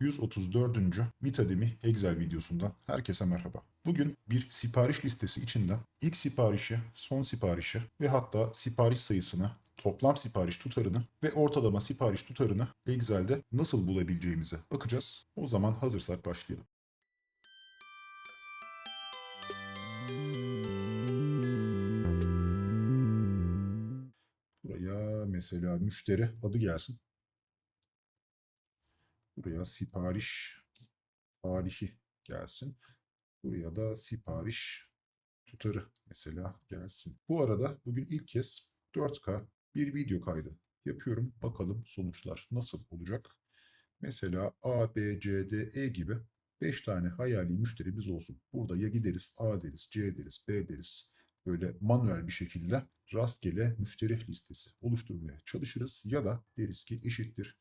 134. Mitademi Excel videosundan herkese merhaba. Bugün bir sipariş listesi içinden ilk siparişi, son siparişi ve hatta sipariş sayısını, toplam sipariş tutarını ve ortalama sipariş tutarını Excel'de nasıl bulabileceğimize bakacağız. O zaman hazırsak başlayalım. Buraya mesela müşteri adı gelsin. Buraya sipariş tarihi gelsin. Buraya da sipariş tutarı mesela gelsin. Bu arada bugün ilk kez 4K bir video kaydı yapıyorum. Bakalım sonuçlar nasıl olacak? Mesela A, B, C, D, E gibi 5 tane hayali müşterimiz olsun. Burada ya gideriz A deriz, C deriz, B deriz. Böyle manuel bir şekilde rastgele müşteri listesi oluşturmaya çalışırız. Ya da deriz ki eşittir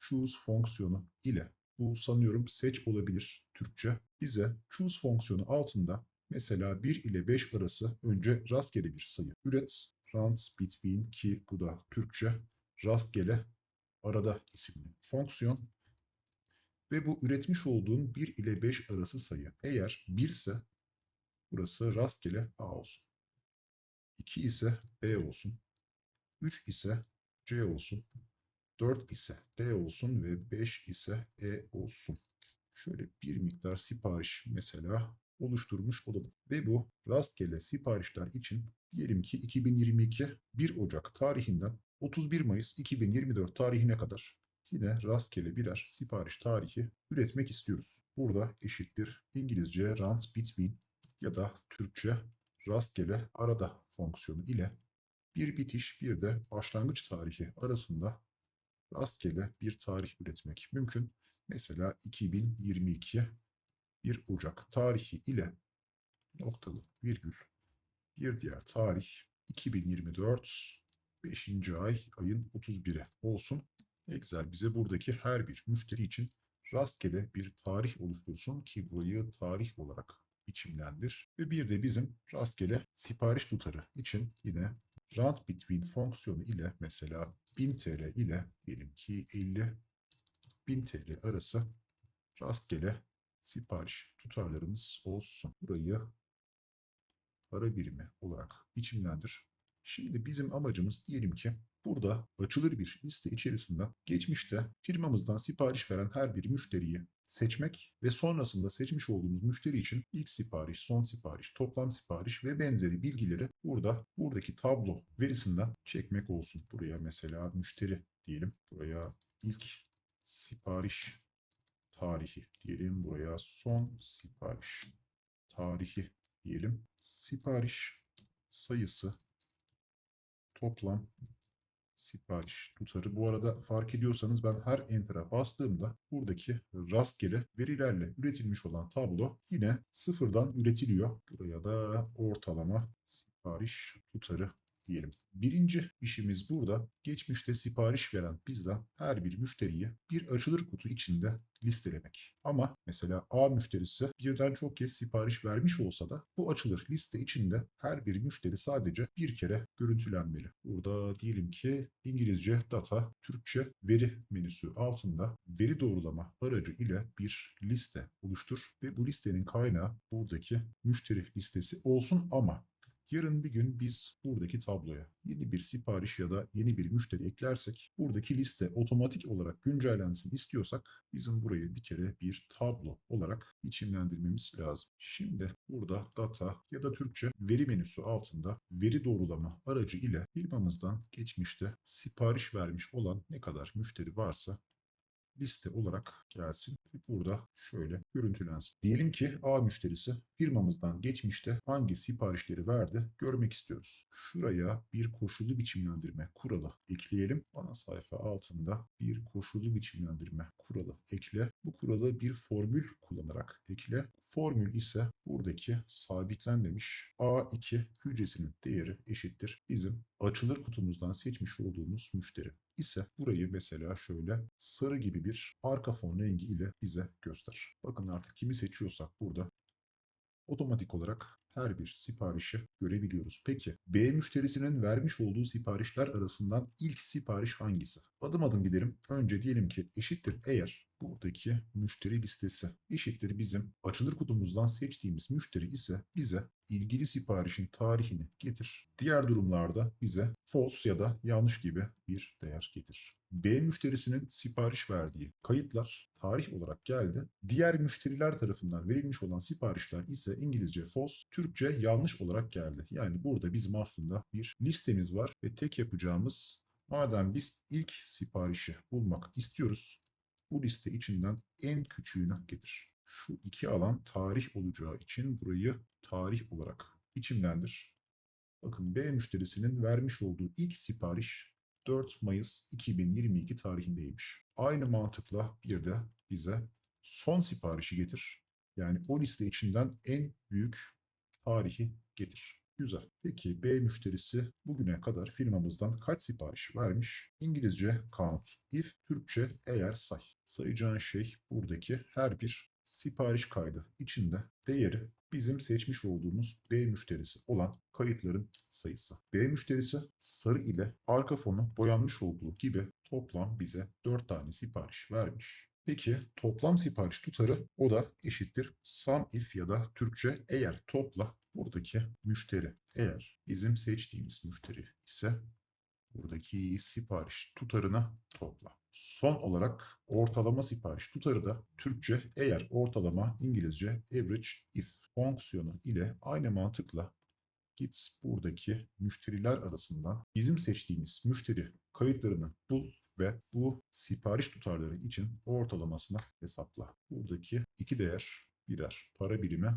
choose fonksiyonu ile bu sanıyorum seç olabilir Türkçe. Bize choose fonksiyonu altında mesela 1 ile 5 arası önce rastgele bir sayı üret. Runs between ki bu da Türkçe rastgele arada isimli fonksiyon. Ve bu üretmiş olduğun 1 ile 5 arası sayı eğer 1 ise burası rastgele A olsun. 2 ise B olsun. 3 ise C olsun. 4 ise D olsun ve 5 ise E olsun. Şöyle bir miktar sipariş mesela oluşturmuş olalım. Ve bu rastgele siparişler için diyelim ki 2022 1 Ocak tarihinden 31 Mayıs 2024 tarihine kadar yine rastgele birer sipariş tarihi üretmek istiyoruz. Burada eşittir İngilizce runs between ya da Türkçe rastgele arada fonksiyonu ile bir bitiş bir de başlangıç tarihi arasında rastgele bir tarih üretmek mümkün. Mesela 2022 1 Ocak tarihi ile noktalı virgül bir diğer tarih 2024 5. ay ayın 31'i olsun. Excel bize buradaki her bir müşteri için rastgele bir tarih oluştursun ki burayı tarih olarak biçimlendir. Ve bir de bizim rastgele sipariş tutarı için yine round between fonksiyonu ile mesela 1000 TL ile diyelim ki 50 1000 TL arası rastgele sipariş tutarlarımız olsun. Burayı para birimi olarak biçimlendir. Şimdi bizim amacımız diyelim ki burada açılır bir liste içerisinde geçmişte firmamızdan sipariş veren her bir müşteriyi seçmek ve sonrasında seçmiş olduğumuz müşteri için ilk sipariş, son sipariş, toplam sipariş ve benzeri bilgileri burada buradaki tablo verisinden çekmek olsun. Buraya mesela müşteri diyelim. Buraya ilk sipariş tarihi diyelim. Buraya son sipariş tarihi diyelim. Sipariş sayısı toplam sipariş tutarı. Bu arada fark ediyorsanız ben her enter'a bastığımda buradaki rastgele verilerle üretilmiş olan tablo yine sıfırdan üretiliyor. Buraya da ortalama sipariş tutarı diyelim. Birinci işimiz burada geçmişte sipariş veren bizden her bir müşteriyi bir açılır kutu içinde listelemek. Ama mesela A müşterisi birden çok kez sipariş vermiş olsa da bu açılır liste içinde her bir müşteri sadece bir kere görüntülenmeli. Burada diyelim ki İngilizce data, Türkçe veri menüsü altında veri doğrulama aracı ile bir liste oluştur ve bu listenin kaynağı buradaki müşteri listesi olsun ama Yarın bir gün biz buradaki tabloya yeni bir sipariş ya da yeni bir müşteri eklersek buradaki liste otomatik olarak güncellensin istiyorsak bizim burayı bir kere bir tablo olarak biçimlendirmemiz lazım. Şimdi burada data ya da Türkçe veri menüsü altında veri doğrulama aracı ile firmamızdan geçmişte sipariş vermiş olan ne kadar müşteri varsa liste olarak gelsin. Burada şöyle görüntülensin. Diyelim ki A müşterisi firmamızdan geçmişte hangi siparişleri verdi görmek istiyoruz. Şuraya bir koşullu biçimlendirme kuralı ekleyelim. Ana sayfa altında bir koşullu biçimlendirme kuralı ekle. Bu kuralı bir formül kullanarak ekle. Formül ise buradaki sabitlen demiş A2 hücresinin değeri eşittir. Bizim açılır kutumuzdan seçmiş olduğumuz müşteri ise burayı mesela şöyle sarı gibi bir arka fon rengi ile bize göster. Bakın artık kimi seçiyorsak burada otomatik olarak her bir siparişi görebiliyoruz. Peki B müşterisinin vermiş olduğu siparişler arasından ilk sipariş hangisi? Adım adım gidelim. Önce diyelim ki eşittir eğer buradaki müşteri listesi eşittir bizim açılır kutumuzdan seçtiğimiz müşteri ise bize ilgili siparişin tarihini getir. Diğer durumlarda bize false ya da yanlış gibi bir değer getir. B müşterisinin sipariş verdiği kayıtlar tarih olarak geldi. Diğer müşteriler tarafından verilmiş olan siparişler ise İngilizce false, Türkçe yanlış olarak geldi. Yani burada bizim aslında bir listemiz var ve tek yapacağımız madem biz ilk siparişi bulmak istiyoruz bu liste içinden en küçüğünü getir. Şu iki alan tarih olacağı için burayı tarih olarak biçimlendir. Bakın B müşterisinin vermiş olduğu ilk sipariş 4 Mayıs 2022 tarihindeymiş. Aynı mantıkla bir de bize son siparişi getir. Yani o liste içinden en büyük tarihi getir. Güzel. Peki B müşterisi bugüne kadar firmamızdan kaç sipariş vermiş? İngilizce count. If, Türkçe eğer say. Sayacağın şey buradaki her bir sipariş kaydı içinde değeri bizim seçmiş olduğumuz B müşterisi olan kayıtların sayısı. B müşterisi sarı ile arka fonu boyanmış olduğu gibi toplam bize 4 tane sipariş vermiş. Peki toplam sipariş tutarı o da eşittir sum if ya da Türkçe eğer topla buradaki müşteri eğer bizim seçtiğimiz müşteri ise buradaki sipariş tutarına topla. Son olarak ortalama sipariş tutarı da Türkçe eğer ortalama İngilizce average if fonksiyonu ile aynı mantıkla git buradaki müşteriler arasından bizim seçtiğimiz müşteri kayıtlarını bul ve bu sipariş tutarları için ortalamasını hesapla. Buradaki iki değer birer para birimi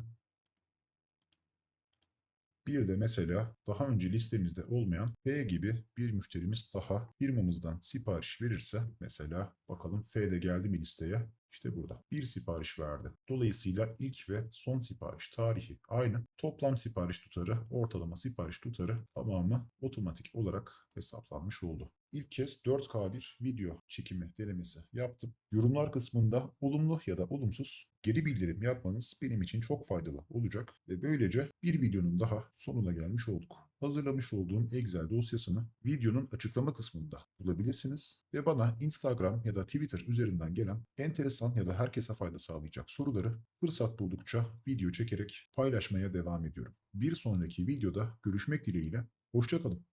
bir de mesela daha önce listemizde olmayan F gibi bir müşterimiz daha firmamızdan sipariş verirse mesela bakalım F de geldi mi listeye? İşte burada. Bir sipariş verdi. Dolayısıyla ilk ve son sipariş tarihi aynı. Toplam sipariş tutarı, ortalama sipariş tutarı tamamı otomatik olarak hesaplanmış oldu. İlk kez 4K bir video çekimi denemesi yaptım. Yorumlar kısmında olumlu ya da olumsuz geri bildirim yapmanız benim için çok faydalı olacak ve böylece bir videonun daha sonuna gelmiş olduk. Hazırlamış olduğum Excel dosyasını videonun açıklama kısmında bulabilirsiniz ve bana Instagram ya da Twitter üzerinden gelen enteresan ya da herkese fayda sağlayacak soruları fırsat buldukça video çekerek paylaşmaya devam ediyorum. Bir sonraki videoda görüşmek dileğiyle, hoşçakalın.